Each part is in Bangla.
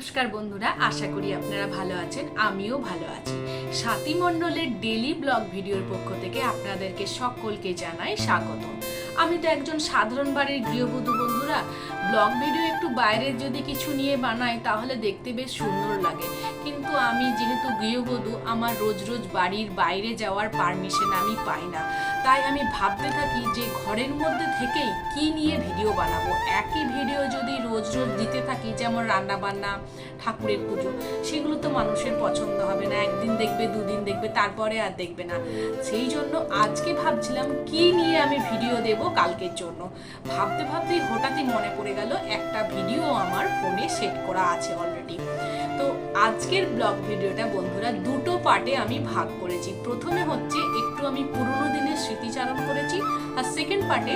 নমস্কার বন্ধুরা, আশা করি আপনারা ভালো আছেন, আমিও ভালো আছি। স্বাতি মণ্ডলের ডেলি ব্লগ ভিডিওর পক্ষ থেকে আপনাদেরকে সকলকে জানাই স্বাগত। আমি তো একজন সাধারণ বাড়ির গৃহবধূ বন্ধুরা। ব্লগ ভিডিও একটু বাইরের যদি কিছু নিয়ে বানাই, তাহলে দেখতে বেশ সুন্দর লাগে। কিন্তু আমি যেহেতু গৃহবধূ, আমার রোজ রোজ বাড়ির বাইরে যাওয়ার পারমিশন আমি পাই না। তাই আমি ভাবতে থাকি যে ঘরের মধ্যে থেকেই কি নিয়ে ভিডিও বানাবো? একই ভিডিও যদি রোজ রোজ দিতে থাকি, যেমন রান্না বান্না ঠাকুরের পুজো, সেগুলো তো মানুষের পছন্দ হবে না। একদিন দেখবে, দুদিন দেখবে, তারপরে আর দেখবে না। সেই জন্য আজকে ভাবছিলাম কি নিয়ে আমি ভিডিও দেব কালকের জন্য। ভাবতে ভাবতেই হঠাৎই মনে পড়ে গেল, একটা ভিডিও আমার ফোনে সেট করা আছে অলরেডি তো আজকের ব্লগ ভিডিওটা বন্ধুরা দুটো পার্টে আমি ভাগ করেছি। প্রথমে হচ্ছে একটু আমি পুরোনো স্মৃতিচারণ করেছি। আর সেকেন্ড পার্টে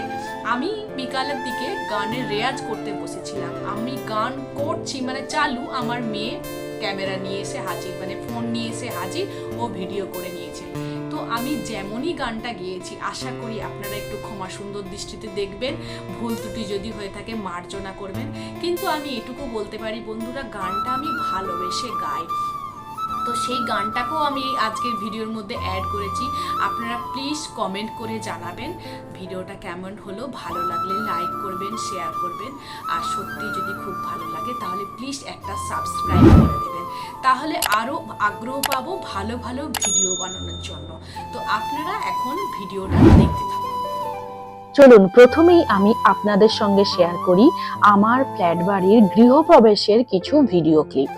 আমি বিকালের দিকে গানের রেয়াজ করতে বসেছিলাম। আমি গান করছি মানে চালু আমার মেয়ে ক্যামেরা নিয়ে এসে হাজির মানে ফোন নিয়ে এসে হাজির, ও ভিডিও করে নিয়েছে। তো আমি যেমনই গানটা গিয়েছি, আশা করি আপনারা একটু ক্ষমা সুন্দর দৃষ্টিতে দেখবেন, ভুল ত্রুটি যদি হয়ে থাকে মার্জনা করবেন। কিন্তু আমি এটুকু বলতে পারি বন্ধুরা, গানটা আমি ভালোবেসে গাই। তো সেই গানটাকেও আমি আজকের ভিডিওর মধ্যে অ্যাড করেছি। আপনারা প্লিজ কমেন্ট করে জানাবেন ভিডিওটা কেমন হলো। ভালো লাগলে লাইক করবেন শেয়ার করবেন। আর সত্যি যদি খুব ভালো লাগে, তাহলে প্লিজ একটা সাবস্ক্রাইব করে দেবেন। তাহলে আরও আগ্রহ পাবো ভালো ভালো ভিডিও বানানোর জন্য। তো আপনারা এখন ভিডিওটা দেখতে থাকুন। চলুন, প্রথমেই আমি আপনাদের সঙ্গে শেয়ার করি আমার ফ্ল্যাট বাড়ির গৃহপ্রবেশের কিছু ভিডিও ক্লিপ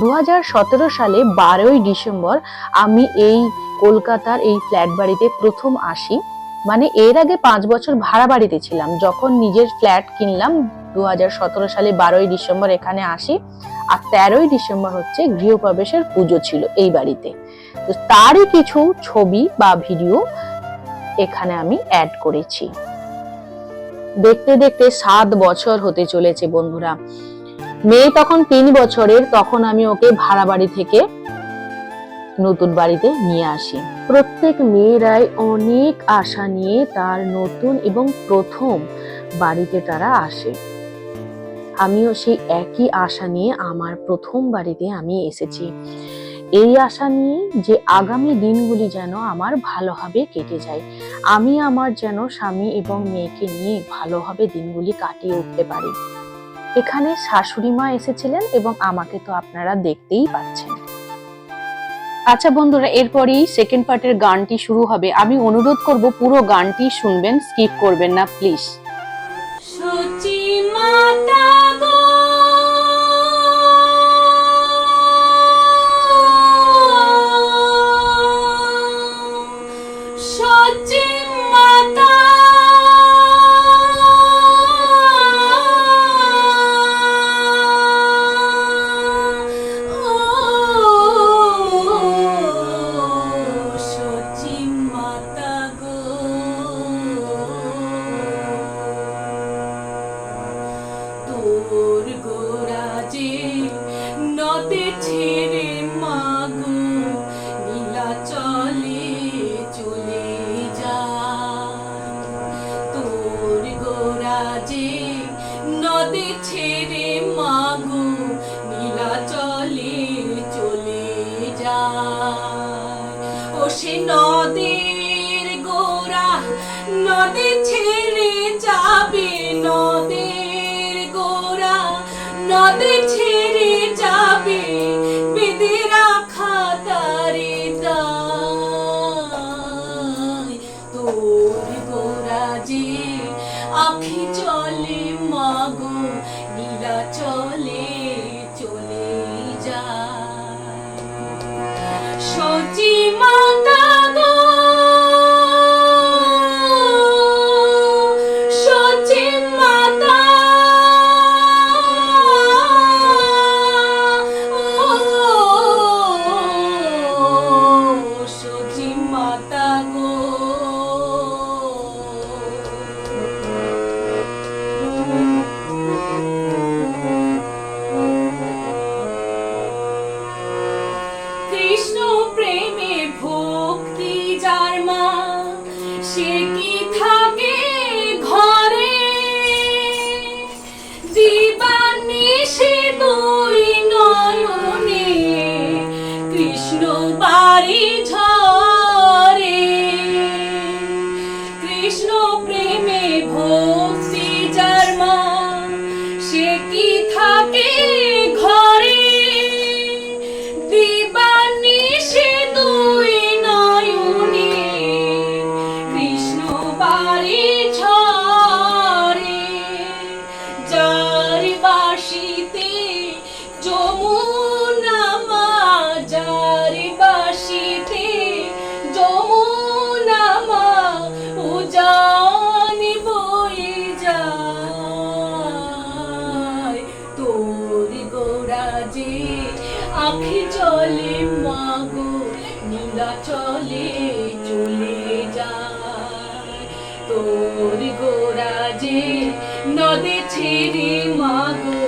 দু হাজার সতেরো সালে বারোই ডিসেম্বর আমি এই কলকাতার এই ফ্ল্যাট বাড়িতে প্রথম আসি। মানে এর আগে পাঁচ বছর ভাড়া বাড়িতে ছিলাম। যখন নিজের ফ্ল্যাট কিনলাম দু হাজার সতেরো সালে বারোই ডিসেম্বর এখানে আসি আর তেরোই ডিসেম্বর হচ্ছে গৃহপ্রবেশের পুজো ছিল এই বাড়িতে। তো তারই কিছু ছবি বা ভিডিও এখানে আমি অ্যাড করেছি। দেখতে দেখতে সাত বছর হতে চলেছে বন্ধুরা। মেয়ে তখন তিন বছরের, তখন আমি ওকে ভাড়া বাড়ি থেকে নতুন বাড়িতে নিয়ে আসি। প্রত্যেক মেয়েরাই অনেক আশা নিয়ে তার নতুন এবং প্রথম বাড়িতে তারা আসে। আমিও সেই একই আশা নিয়ে আমার প্রথম বাড়িতে আমি এসেছি। এই আশা নিয়ে যে আগামী দিনগুলি যেন আমার ভালোভাবে কেটে যায়, আমি আমার যেন স্বামী এবং মেয়েকে নিয়ে ভালোভাবে দিনগুলি কাটিয়ে উঠতে পারি। এখানে শাশুড়ি মা এসেছিলেন এবং আমাকে তো আপনারা দেখতেই পাচ্ছেন। আচ্ছা বন্ধুরা, এরপরেই সেকেন্ড পার্টের গানটি শুরু হবে। আমি অনুরোধ করব পুরো গানটি শুনবেন স্কিপ করবেন না প্লিজ মাতা তোর গোরা যে নদে ছেড়ে মাগো নীলা চলে চলে যায় তোর গোরা যে নদে ছেড়ে মাগো নীলা চলে চলে যায় ও সে chiquinho. বাসিতে যমুনা মা যার বাসিতে যমুনা মা উজান বয়ে যায়। তোর যে আখি চলে, মাগো নীলা চলে চলে যায়। তোর যে নদে ছেড়ে মাগো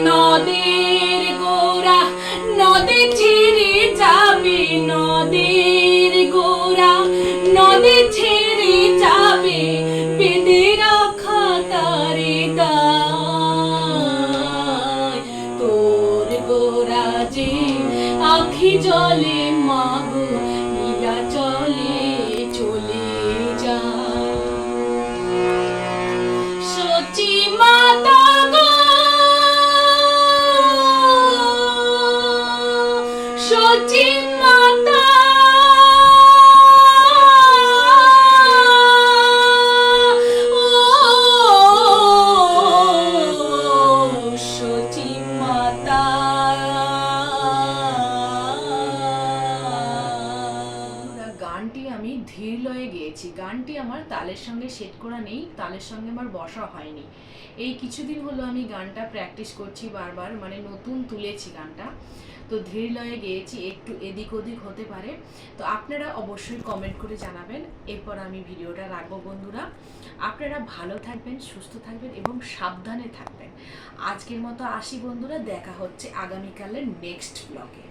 নদের গোরা নদী চিরি যাবে নদের ধীর লয়ে গেয়েছি। গানটি আমার তালের সঙ্গে সেট করা নেই, তালের সঙ্গে আমার বসা হয়নি। এই কিছুদিন হলো আমি গানটা প্র্যাকটিস করছি বারবার মানে নতুন তুলেছি গানটা। তো ধীর লয়ে গেয়েছি, একটু এদিক ওদিক হতে পারে। তো আপনারা অবশ্যই কমেন্ট করে জানাবেন। এরপর আমি ভিডিওটা রাখব বন্ধুরা। আপনারা ভালো থাকবেন, সুস্থ থাকবেন এবং সাবধানে থাকবেন। আজকের মতো আসি বন্ধুরা, দেখা হচ্ছে আগামীকালের নেক্সট ব্লগে